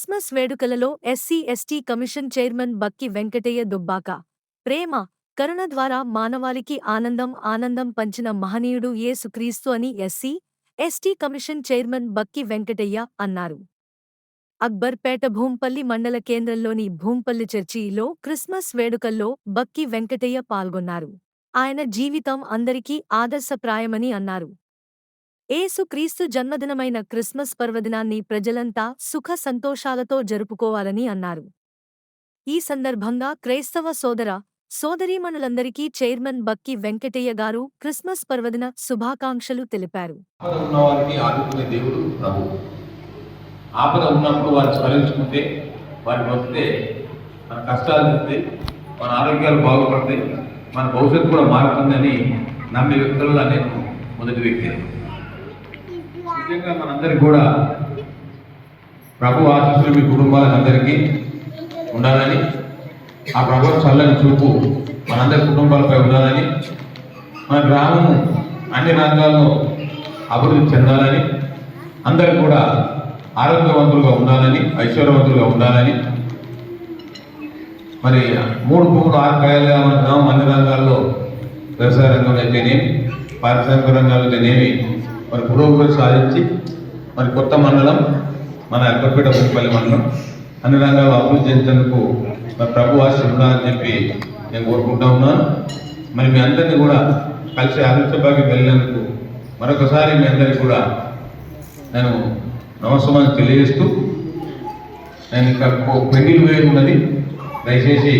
Christmas వేడుకలలో SC ST commission chairman Bakki Venkataiah Dubbaka. ప్రేమ కరుణ ద్వారా మానవాళికి ఆనందం ఆనందం పంచిన మహనీయుడు యేసుక్రీస్తు అని SC ST commission chairman Bakki Venkataiah అన్నారు. అక్బర్పేట భూంపల్లి మండల కేంద్రంలోని భూంపల్లి చర్చిలో క్రిస్మస్ వేడుకల్లో బక్కి వెంకటయ్య పాల్గొన్నారు. ఆయన జీవితం అందరికీ ఆదర్శప్రాయమని అన్నారు. ఏసుక్రీస్తు జన్మదినమైన క్రిస్మస్ పర్వదినాన్ని ప్రజలంతా సుఖ సంతోషాలతో జరుపుకోవాలని అన్నారు. ఈ సందర్భంగా క్రైస్తవ సోదర సోదరీమణులందరికీ చైర్మన్ బక్కి వెంకటయ్య గారు క్రిస్మస్ పర్వదిన శుభాకాంక్షలు తెలిపారు. ఆపద దేవుడు ప్రభు. ఆపద ఉన్నప్పుడు వారు స్మరించుకుంటే వారికి వస్తే మన కష్టాలు తీస్తే మన ఆరోగ్యాలు బాగుపడతాయి మన భవిష్యత్తు కూడా మారుతుందని నమ్మే వ్యక్తులలో నేను మొదటి వ్యక్తి ముఖ్యంగా మనందరికీ కూడా ప్రభు ఆశీస్సులు మీ కుటుంబాలందరికీ ఉండాలని ఆ ప్రభు చల్లని చూపు మనందరి కుటుంబాలపై ఉండాలని మన గ్రామం అన్ని రంగాల్లో అభివృద్ధి చెందాలని అందరూ కూడా ఆరోగ్యవంతులుగా ఉండాలని ఐశ్వర్యవంతులుగా ఉండాలని మరి మూడు భూములు ఆరు కాయలుగా మన గ్రామం అన్ని రంగాల్లో వ్యవసాయ రంగంలో అయితేనేమి పారిశ్రామిక రంగాల్లో అయితేనేమి మరి పురోగతి సాధించి మరి కొత్త మండలం మన ఎక్కపేట భూపల్లి మండలం అన్ని రంగాలు అభివృద్ధి చెందేందుకు మరి ప్రభు ఆశ అని చెప్పి నేను కోరుకుంటా ఉన్నాను. మరి మీ అందరినీ కూడా కలిసి ఆలోచనబాకి వెళ్ళినందుకు మరొకసారి మీ అందరికీ కూడా నేను నమస్కారం తెలియజేస్తూ నేను ఇక్కడ పెళ్ళి వేయకున్నది దయచేసి